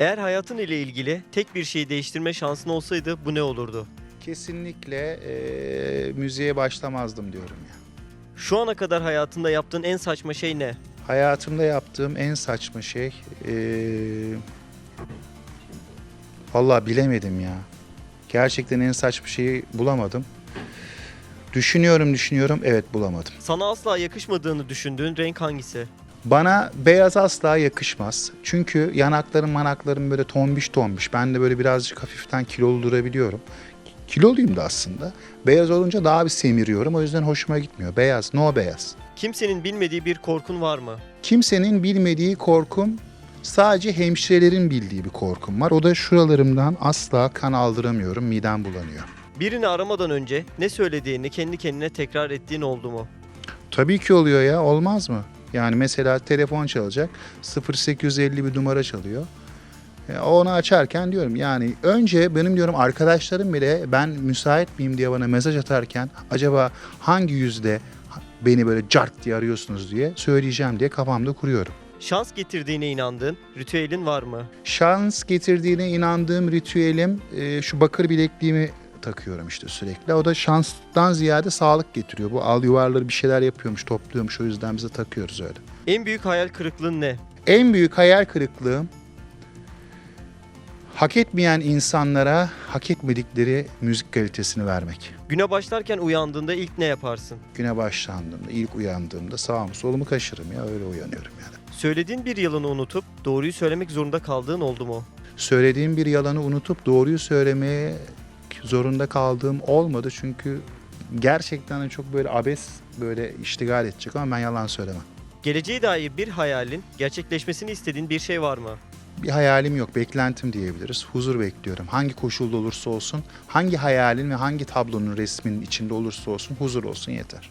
Eğer hayatın ile ilgili tek bir şeyi değiştirme şansın olsaydı bu ne olurdu? Kesinlikle eee, müziğe başlamazdım diyorum ya. Şu ana kadar hayatında yaptığın en saçma şey ne? Hayatımda yaptığım en saçma şey... eee Vallahi bilemedim ya. Gerçekten en saçma şeyi bulamadım. Düşünüyorum düşünüyorum evet bulamadım. Sana asla yakışmadığını düşündüğün renk hangisi? Bana beyaz asla yakışmaz. Çünkü yanaklarım manaklarım böyle tombiş tombiş. Ben de böyle birazcık hafiften kilolu durabiliyorum. Kiloluyum da aslında. Beyaz olunca daha bir semiriyorum. O yüzden hoşuma gitmiyor. Beyaz, no beyaz. Kimsenin bilmediği bir korkun var mı? Kimsenin bilmediği korkum sadece hemşirelerin bildiği bir korkum var. O da şuralarımdan asla kan aldıramıyorum. Midem bulanıyor. Birini aramadan önce ne söylediğini kendi kendine tekrar ettiğin oldu mu? Tabii ki oluyor ya. Olmaz mı? Yani mesela telefon çalacak. 0850 bir numara çalıyor. E, Onu açarken diyorum yani önce benim diyorum arkadaşlarım bile ben müsait miyim diye bana mesaj atarken acaba hangi yüzde beni böyle cart diye arıyorsunuz diye söyleyeceğim diye kafamda kuruyorum. Şans getirdiğine inandığın ritüelin var mı? Şans getirdiğine inandığım ritüelim e, şu bakır bilekliğimi takıyorum işte sürekli. O da şanstan ziyade sağlık getiriyor. Bu al yuvarları bir şeyler yapıyormuş, topluyormuş. O yüzden bize takıyoruz öyle. En büyük hayal kırıklığın ne? En büyük hayal kırıklığım hak etmeyen insanlara hak etmedikleri müzik kalitesini vermek. Güne başlarken uyandığında ilk ne yaparsın? Güne başlandığımda, ilk uyandığımda sağımı solumu kaşırım ya öyle uyanıyorum yani. Söylediğin bir yalanı unutup doğruyu söylemek zorunda kaldığın oldu mu? Söylediğim bir yalanı unutup doğruyu söylemeye zorunda kaldığım olmadı çünkü gerçekten de çok böyle abes böyle iştigal edecek ama ben yalan söylemem. Geleceğe dair bir hayalin gerçekleşmesini istediğin bir şey var mı? Bir hayalim yok, beklentim diyebiliriz. Huzur bekliyorum. Hangi koşulda olursa olsun, hangi hayalin ve hangi tablonun resminin içinde olursa olsun huzur olsun yeter.